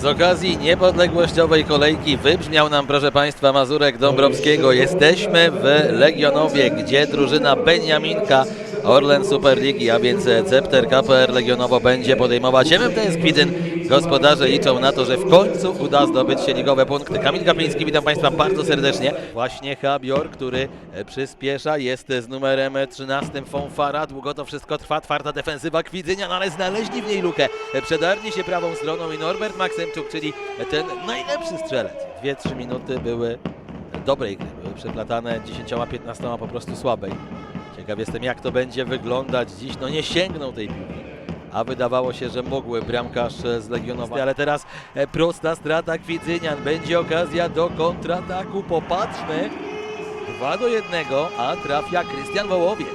Z okazji niepodległościowej kolejki wybrzmiał nam, proszę Państwa, Mazurek Dąbrowskiego. Jesteśmy w Legionowie, gdzie drużyna Beniaminka Orlen Superligi, a więc Cepter KPR Legionowo będzie podejmować MMTS Kwidzyn. Gospodarze liczą na to, że w końcu uda zdobyć się ligowe punkty. Kamil Kapliński, witam Państwa bardzo serdecznie. Właśnie Habior, który e, przyspiesza, jest z numerem 13 Fonfara. Długo to wszystko trwa, twarda defensywa Kwidzynia, no ale znaleźli w niej lukę. E, Przedarli się prawą stroną i Norbert Maksymczuk, czyli ten najlepszy strzelec. Dwie, trzy minuty były dobrej gry, były przeplatane 10-15 po prostu słabej. Ciekaw jestem jak to będzie wyglądać dziś. No nie sięgnął tej piłki. A wydawało się, że mogły bramkarz e, z Legionowa. Ale teraz e, prosta strata Kwidzynian. Będzie okazja do kontrataku. Popatrzmy. 2 do 1, a trafia Krystian Wołowiec.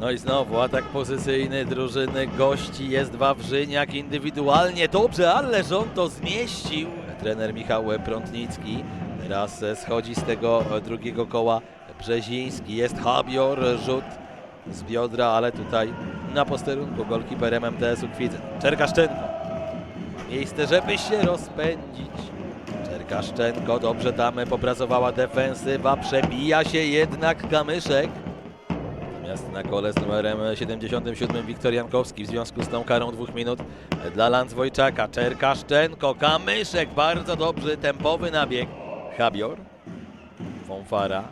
No i znowu atak pozycyjny drużyny gości jest Wawrzyniak indywidualnie dobrze, ależ on to zmieścił. Trener Michał Prątnicki teraz schodzi z tego e, drugiego koła Brzeziński. Jest Habior, rzut z biodra, ale tutaj na posterunku golkiper MMTS-u Kwidzyn. Czerkaszczenko. Miejsce, żeby się rozpędzić. Czerkaszczenko dobrze tam popracowała defensywa. Przebija się jednak Kamyszek. Natomiast na kole z numerem 77 Wiktor Jankowski w związku z tą karą dwóch minut dla Landzwojczaka. Czerkaszczenko, Kamyszek, bardzo dobry, tempowy nabieg. Habior, Fonfara.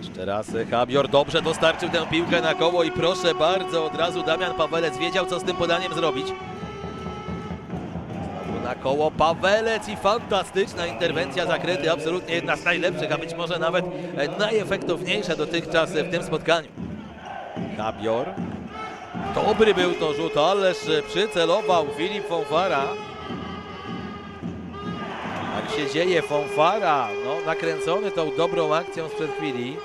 Jeszcze raz Habior dobrze dostarczył tę piłkę na koło i proszę bardzo, od razu Damian Pawelec wiedział co z tym podaniem zrobić. Znowu na koło Pawelec i fantastyczna interwencja zakrety, absolutnie jedna z najlepszych, a być może nawet najefektowniejsza dotychczas w tym spotkaniu. Habior. Dobry był to rzut, ależ przycelował Filip Fonfara. Się dzieje, Fonfara, no nakręcony tą dobrą akcją sprzed chwili.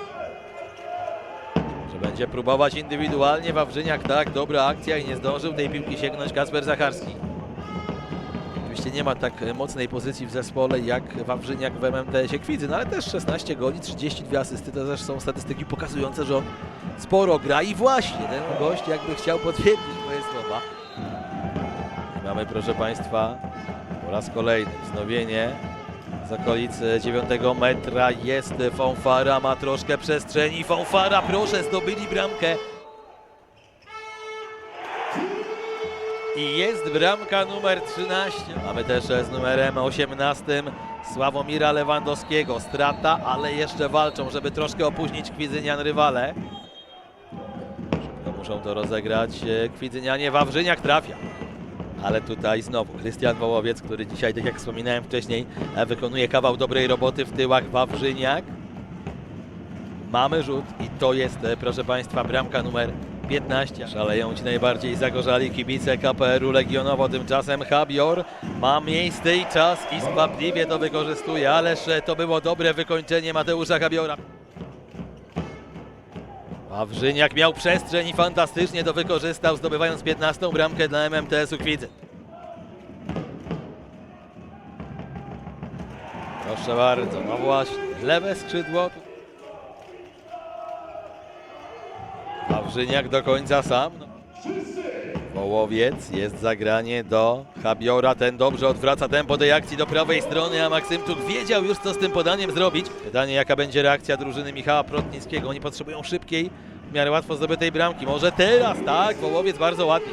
Że będzie próbować indywidualnie Wawrzyniak, tak, dobra akcja i nie zdążył tej piłki sięgnąć Kasper Zacharski. Oczywiście nie ma tak mocnej pozycji w zespole jak Wawrzyniak w MMTS-ie Kwidzyn, ale też 16 goli, 32 asysty, to też są statystyki pokazujące, że on sporo gra i właśnie ten gość jakby chciał potwierdzić moje słowa. I mamy proszę Państwa po raz kolejny wznowienie z okolicy 9 metra jest Fonfara, ma troszkę przestrzeni, Fonfara proszę zdobyli bramkę. I jest bramka numer 13. Mamy też z numerem 18 Sławomira Lewandowskiego. Strata, ale jeszcze walczą, żeby troszkę opóźnić Kwidzynian rywale. Szybko muszą to rozegrać e, Kwidzynianie. Wawrzyniak trafia. Ale tutaj znowu Krystian Wołowiec, który dzisiaj, tak jak wspominałem wcześniej, e, wykonuje kawał dobrej roboty w tyłach. Wawrzyniak. Mamy rzut i to jest, e, proszę Państwa, bramka numer 15. Szaleją ci najbardziej zagorzali kibice KPR-u Legionowo. Tymczasem Habior ma miejsce i czas i skwapliwie to wykorzystuje. Ależ e, to było dobre wykończenie Mateusza Habiora. Wawrzyniak miał przestrzeń i fantastycznie to wykorzystał, zdobywając 15 bramkę dla MMTS-u Kwidzyn. Proszę bardzo, no właśnie, lewe skrzydło. Wawrzyniak do końca sam. No. Wołowiec, jest zagranie do Habiora, ten dobrze odwraca tempo tej akcji do prawej strony, a Maksymczuk wiedział już co z tym podaniem zrobić. Pytanie jaka będzie reakcja drużyny Michała Protnickiego, oni potrzebują szybkiej, w miarę łatwo zdobytej bramki. Może teraz, tak, Wołowiec bardzo ładnie.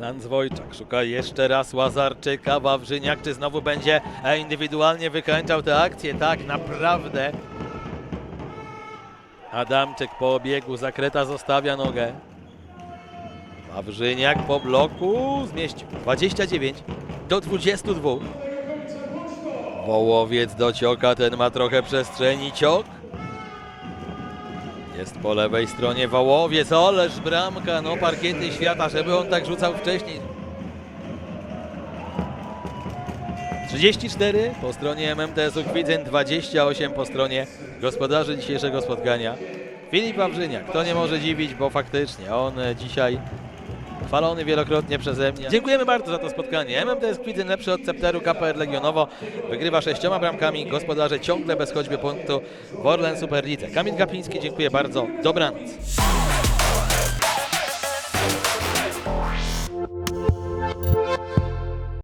Landzwojczak szuka jeszcze raz Łazarczyka, Wawrzyniak, czy znowu będzie indywidualnie wykańczał tę akcję? Tak, naprawdę. Adamczyk po obiegu, Zakreta zostawia nogę. Wawrzyniak po bloku zmieścił 29 do 22. Wołowiec do cioka, ten ma trochę przestrzeni, ciok. Jest po lewej stronie Wołowiec, ależ bramka, no parkiety świata, żeby on tak rzucał wcześniej. 34 po stronie MMTS-u Kwidzyn, 28 po stronie gospodarzy dzisiejszego spotkania. Filip Wawrzyniak, to nie może dziwić, bo faktycznie on e, dzisiaj chwalony wielokrotnie przeze mnie. Dziękujemy bardzo za to spotkanie. MMTS Kwidzyn lepszy od Cepteru KPR Legionowo. Wygrywa sześcioma bramkami, gospodarze ciągle bez choćby punktu w Orlen Superlidze. Kamil Kapliński, dziękuję bardzo. Dobranoc.